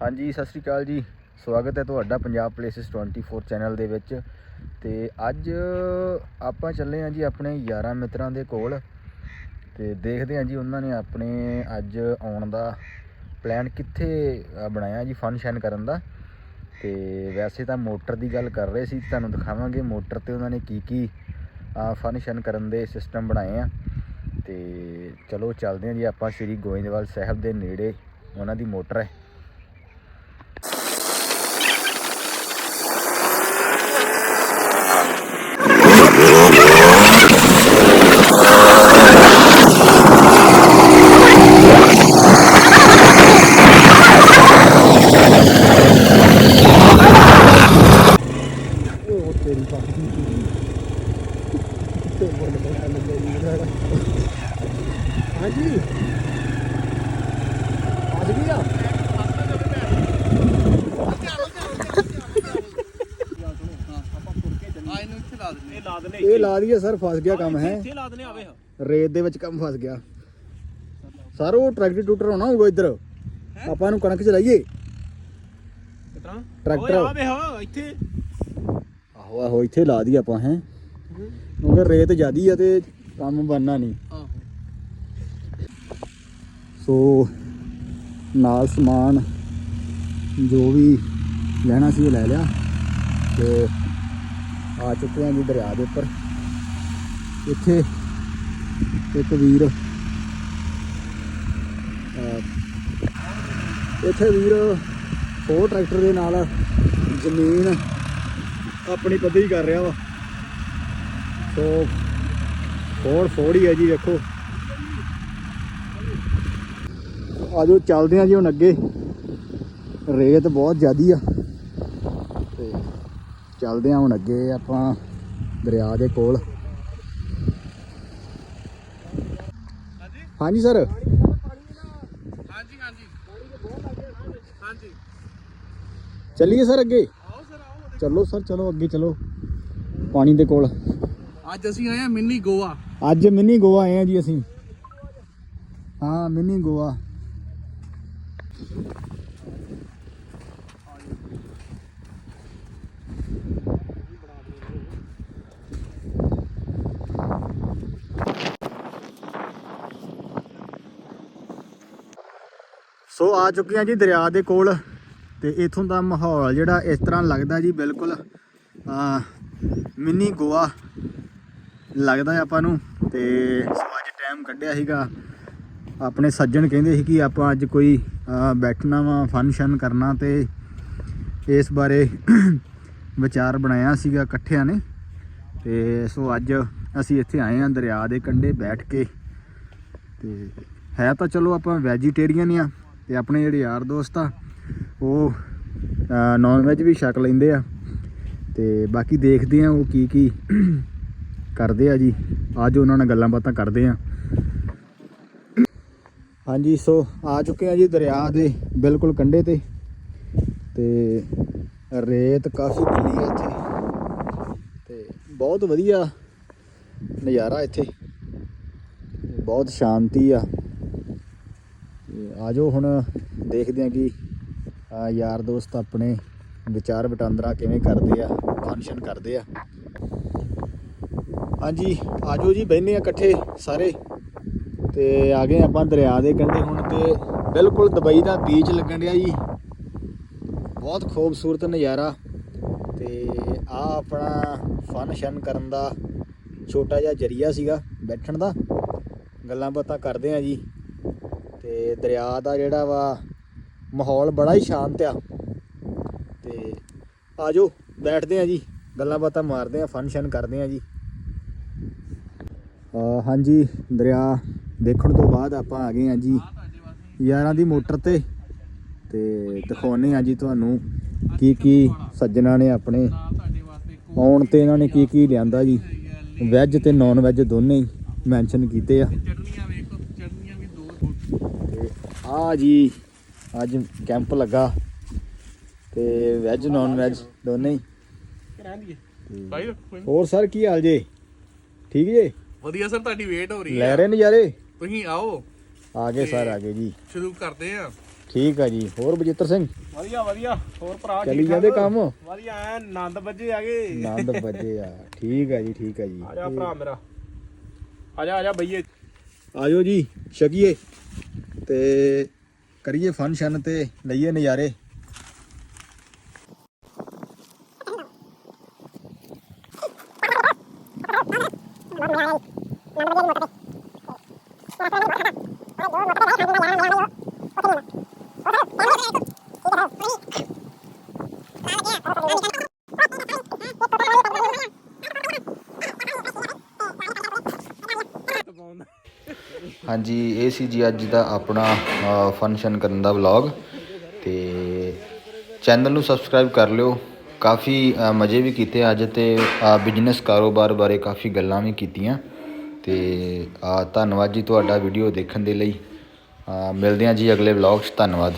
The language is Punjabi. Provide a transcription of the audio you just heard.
ਹਾਂਜੀ, ਸਤਿ ਸ਼੍ਰੀ ਅਕਾਲ ਜੀ। ਸਵਾਗਤ ਹੈ ਤੁਹਾਡਾ ਪੰਜਾਬ ਪਲੇਸਿਸ 24 ਚੈਨਲ ਦੇ ਵਿੱਚ। ਤੇ ਅੱਜ ਆਪਾਂ ਚੱਲੇ ਹਾਂ ਜੀ ਆਪਣੇ ਯਾਰਾਂ ਮਿੱਤਰਾਂ ਦੇ ਕੋਲ। ਤੇ ਦੇਖਦੇ ਹਾਂ ਜੀ ਉਹਨਾਂ ਨੇ ਆਪਣੇ ਅੱਜ ਆਉਣ ਦਾ ਪਲਾਨ ਕਿੱਥੇ ਬਣਾਇਆ ਜੀ ਫਨ ਸ਼ਨ ਕਰਨ ਦਾ। ਤੇ ਵੈਸੇ ਤਾਂ ਮੋਟਰ ਦੀ ਗੱਲ ਕਰ ਰਹੇ ਸੀ, ਤੁਹਾਨੂੰ ਦਿਖਾਵਾਂਗੇ ਮੋਟਰ ਤੇ ਉਹਨਾਂ ਨੇ ਕੀ ਕੀ ਫਨ ਸ਼ਨ ਕਰਨ ਦੇ ਸਿਸਟਮ ਬਣਾਏ ਆ। ਤੇ ਚਲੋ ਚੱਲਦੇ ਹਾਂ ਜੀ ਆਪਾਂ ਸ੍ਰੀ ਗੋਇੰਦਵਾਲ ਸਾਹਿਬ ਦੇ ਨੇੜੇ। ਉਹਨਾਂ ਦੀ ਮੋਟਰ ਹੈ ਉਹ ਤੇਰੀ ਪੱਕੀ ਤੇ ਬੋਲ ਬੋਲ ਲੱਗੇ ਜੀ ਹਾਂਜੀ ਅੱਜ ਵੀ ਆ ਇਹ ਲਾ ਦਈਏ ਸਰ, ਫਸ ਗਿਆ ਕੰਮ ਹੈ। ਇੱਥੇ ਲਾ ਦਨੇ ਆਵੇ ਰੇਤ ਦੇ ਵਿੱਚ ਕੰਮ ਫਸ ਗਿਆ। ਸਰ, ਉਹ ਟਰੈਕਟਰ ਟੂਟਰ ਹੋਣਾ ਹੋਊਗਾ ਇੱਧਰ। ਆਪਾਂ ਨੂੰ ਕਣਕ ਚਲਾਈਏ। ਕਿਤਰਾ ਟਰੈਕਟਰ। ਆਵੇ ਹੋ ਇੱਥੇ ਆਹੋ ਆਹੋ, ਇੱਥੇ ਲਾ ਦੀ ਆਪਾਂ, ਹੈ। ਕਿਉਂਕਿ ਰੇਤ ਜ਼ਿਆਦੀ ਆ ਤੇ ਕੰਮ ਬਣਨਾ ਨਹੀਂ। ਸੋ ਨਾਲ ਸਮਾਨ ਜੋ ਵੀ ਲੈਣਾ ਸੀ ਉਹ ਲੈ ਲਿਆ ਤੇ ਆ ਚੁੱਕੇ ਹਾਂ ਜੀ ਦਰਿਆ ਦੇ ਉੱਪਰ। ਇੱਥੇ ਇੱਕ ਵੀਰ ਇੱਥੇ ਵੀਰ ਫੋਰ ਟਰੈਕਟਰ ਦੇ ਨਾਲ ਜ਼ਮੀਨ ਆਪਣੀ ਪੱਧਰੀ ਕਰ ਰਿਹਾ ਵਾ। ਸੋ ਫੋਰ ਫੋਰ ਹੀ ਹੈ ਜੀ, ਵੇਖੋ। ਆਜੋ ਚੱਲਦੇ ਆ ਜੀ ਹੁਣ ਅੱਗੇ। ਰੇਤ ਬਹੁਤ ਜ਼ਿਆਦੀ ਆ। ਤੇ ਚੱਲਦੇ ਆ ਹੁਣ ਅੱਗੇ ਆਪਾਂ ਦਰਿਆ ਦੇ ਕੋਲ। ਹਾਂਜੀ ਸਰ। ਹਾਂਜੀ ਹਾਂਜੀ ਹਾਂਜੀ ਚੱਲੀਏ ਸਰ ਅੱਗੇ। ਚੱਲੋ ਸਰ ਚਲੋ ਅੱਗੇ ਚਲੋ। ਪਾਣੀ ਦੇ ਕੋਲ। ਅੱਜ ਅਸੀਂ ਆਏ ਆ ਮਿੰਨੀ ਗੋਆ। ਅੱਜ ਮਿੰਨੀ ਗੋਆ ਆਏ ਆ ਜੀ ਅਸੀਂ। ਹਾਂ ਮਿੰਨੀ ਗੋਆ। ਸੋ ਆ ਚੁੱਕੇ ਆ ਜੀ ਦਰਿਆ ਦੇ ਕੋਲ ਤੇ ਇਥੋਂ ਦਾ ਮਾਹੌਲ ਜਿਹੜਾ ਇਸ ਤਰ੍ਹਾਂ ਲੱਗਦਾ ਜੀ ਬਿਲਕੁਲ, ਆ, ਮਿੰਨੀ ਗੋਆ ਲੱਗਦਾ ਆਪਾਂ ਨੂੰ ਤੇ ਸੋ ਅੱਜ ਟਾਈਮ ਕੱਢਿਆ ਸੀਗਾ। ਆਪਣੇ ਸੱਜਣ ਕਹਿੰਦੇ ਸੀ ਕਿ ਆਪਾਂ ਅੱਜ ਕੋਈ ਬੈਠਣਾ ਵਾ ਫੰਕਸ਼ਨ ਕਰਨਾ ਤੇ ਇਸ ਬਾਰੇ ਵਿਚਾਰ ਬਣਾਇਆ ਸੀਗਾ ਇਕੱਠਿਆਂ ਨੇ। ਤੇ ਸੋ ਅੱਜ ਅਸੀਂ ਇੱਥੇ ਆਏ ਹਾਂ ਦਰਿਆ ਦੇ ਕੰਢੇ ਬੈਠ ਕੇ। ਤੇ ਹੈ ਤਾਂ ਚਲੋ ਆਪਾਂ ਵੈਜੀਟੇਰੀਅਨ ਆ ਤੇ ਆਪਣੇ ਜਿਹੜੇ ਯਾਰ ਦੋਸਤ ਆ, ਉਹ ਨਾਨ ਵੈਜ ਵੀ ਛਕ ਲੈਂਦੇ ਆ। ਤੇ ਬਾਕੀ ਦੇਖਦੇ ਆ ਉਹ ਕੀ ਕੀ ਕਰਦੇ ਆ ਜੀ। ਅੱਜ ਉਹਨਾਂ ਨਾਲ ਗੱਲਾਂ ਬਾਤਾਂ ਕਰਦੇ ਆ ਹਾਂਜੀ, ਸੋ ਆ ਚੁੱਕੇ ਆ ਜੀ ਦਰਿਆ ਦੇ ਬਿਲਕੁਲ ਕੰਢੇ ਤੇ ਤੇ ਰੇਤ ਕਾਫੀ ਗਿੱਲੀ ਆ ਇੱਥੇ ਤੇ ਬਹੁਤ ਵਧੀਆ ਨਜ਼ਾਰਾ ਇੱਥੇ। ਬਹੁਤ ਸ਼ਾਂਤੀ ਆ। ਤੇ ਆਜੋ ਹੁਣ ਦੇਖਦੇ ਆ ਕਿ ਯਾਰ ਦੋਸਤ ਆਪਣੇ ਵਿਚਾਰ ਵਟਾਂਦਰਾ ਕਿਵੇਂ ਕਰਦੇ ਆ ਫੰਕਸ਼ਨ ਕਰਦੇ ਆ। ਹਾਂਜੀ, ਆਜੋ ਜੀ ਬਹਿਨੇ ਆ ਇਕੱਠੇ ਸਾਰੇ। ਤੇ ਆ ਗਏ ਆਪਾਂ ਦਰਿਆ ਦੇ ਕੰਢੇ ਹੁਣ ਤੇ ਬਿਲਕੁਲ ਦੁਬਈ ਦਾ ਬੀਚ ਲੱਗਣ ਰਿਹਾ ਜੀ। ਬਹੁਤ ਖੂਬਸੂਰਤ ਨਜ਼ਾਰਾ ਤੇ ਆ ਆਪਣਾ ਫਨ ਸ਼ਨ ਕਰਨ ਦਾ ਛੋਟਾ ਜਿਹਾ ਜਰੀਆ ਸੀਗਾ ਬੈਠਣ ਦਾ। ਗੱਲਾਂ ਬਾਤਾਂ ਕਰਦੇ ਆ ਜੀ। ਤੇ ਦਰਿਆ ਦਾ ਜਿਹੜਾ ਵਾ ਮਾਹੌਲ ਬੜਾ ਹੀ ਸ਼ਾਂਤ ਆ। ਤੇ ਆਜੋ ਬੈਠਦੇ ਆ ਜੀ, ਗੱਲਾਂ ਬਾਤਾਂ ਮਾਰਦੇ ਆ ਫਨ ਸ਼ਨ ਕਰਦੇ ਆ ਜੀ। ਹਾਂਜੀ, ਦਰਿਆ ਦੇਖਣ ਤੋਂ ਬਾਅਦ ਆਪਾਂ ਆ ਗਏ ਆ ਜੀ ਯਾਰਾਂ ਦੀ ਮੋਟਰ ਤੇ। ਤੇ ਦਿਖਾਉਨੇ ਆ ਜੀ ਤੁਹਾਨੂੰ ਕੀ ਕੀ ਸੱਜਣਾ ਨੇ ਆਪਣੇ। ਆਉਣ ਤੇ ਇਹਨਾਂ ਨੇ ਕੀ ਕੀ ਲਿਆਂਦਾ ਜੀ। ਵੈਜ ਤੇ ਨਾਨ ਵੈਜ ਦੋਨੇ ਹੀ ਮੈਂਸ਼ਨ ਕੀਤੇ ਆ। ਆ ਜੀ ਅੱਜ ਕੈਂਪ ਲੱਗਾ। ਤੇ ਵੈਜ ਨਾਨ ਵੈਜ ਦੋਨੇ ਹੀ। ਹੋਰ ਸਰ ਕੀ ਹਾਲ ਜੇ? ਠੀਕ ਜੇ? ਵਧੀਆ ਸਰ ਤੁਹਾਡੀ ਵੇਟ ਹੋ ਰਹੀ ਲੈ ਹੈ ਰਹੇ ਨਜ਼ਾਰੇ? ਤੁਸੀਂ ਆਓ ਆ ਗਏ ਸਰ ਆ ਗਏ ਜੀ। ਸ਼ੁਰੂ ਕਰਦੇ ਆ। ਠੀਕ ਆ ਜੀ। ਹੋਰ ਬਜਿੱਤਰ ਸਿੰਘ? ਵਧੀਆ ਵਧੀਆ। ਹੋਰ ਭਰਾ ਚੱਲੀ ਜਾਂਦੇ ਕੰਮ? ਵਧੀਆ ਐ ਆਨੰਦ ਵੱਜੇ ਆਗੇ ਆਨੰਦ ਵੱਜੇ ਆ। ਠੀਕ ਆ ਜੀ ਠੀਕ ਆ ਜੀ। ਆ ਜਾ ਭਰਾ ਮੇਰਾ। ਆ ਜਾ ਆ ਜਾ ਬਈਏ। ਆਜੋ ਜੀ ਛਕੀਏ ਤੇ ਕਰੀਏ ਫੰਕਸ਼ਨ ਤੇ ਲਈਏ ਨਜ਼ਾਰੇ। ਹਾਂਜੀ, ਇਹ ਸੀ ਜੀ ਅੱਜ ਦਾ ਆਪਣਾ ਫੰਕਸ਼ਨ ਕਰਨ ਦਾ ਵਲੌਗ ਤੇ ਚੈਨਲ ਨੂੰ ਸਬਸਕ੍ਰਾਈਬ ਕਰ ਲਿਓ। ਕਾਫੀ ਮਜ਼ੇ ਵੀ ਕੀਤੇ ਅੱਜ ਤੇ ਬਿਜ਼ਨਸ ਕਾਰੋਬਾਰ ਬਾਰੇ ਕਾਫੀ ਗੱਲਾਂ ਵੀ ਕੀਤੀਆਂ। ਤੇ ਅ, ਧੰਨਵਾਦ ਜੀ ਤੁਹਾਡਾ ਵੀਡੀਓ ਦੇਖਣ ਦੇ ਲਈ। ਮਿਲਦੇ ਹਾਂ ਜੀ ਅਗਲੇ ਵਲੌਗ 'ਚ। ਧੰਨਵਾਦ।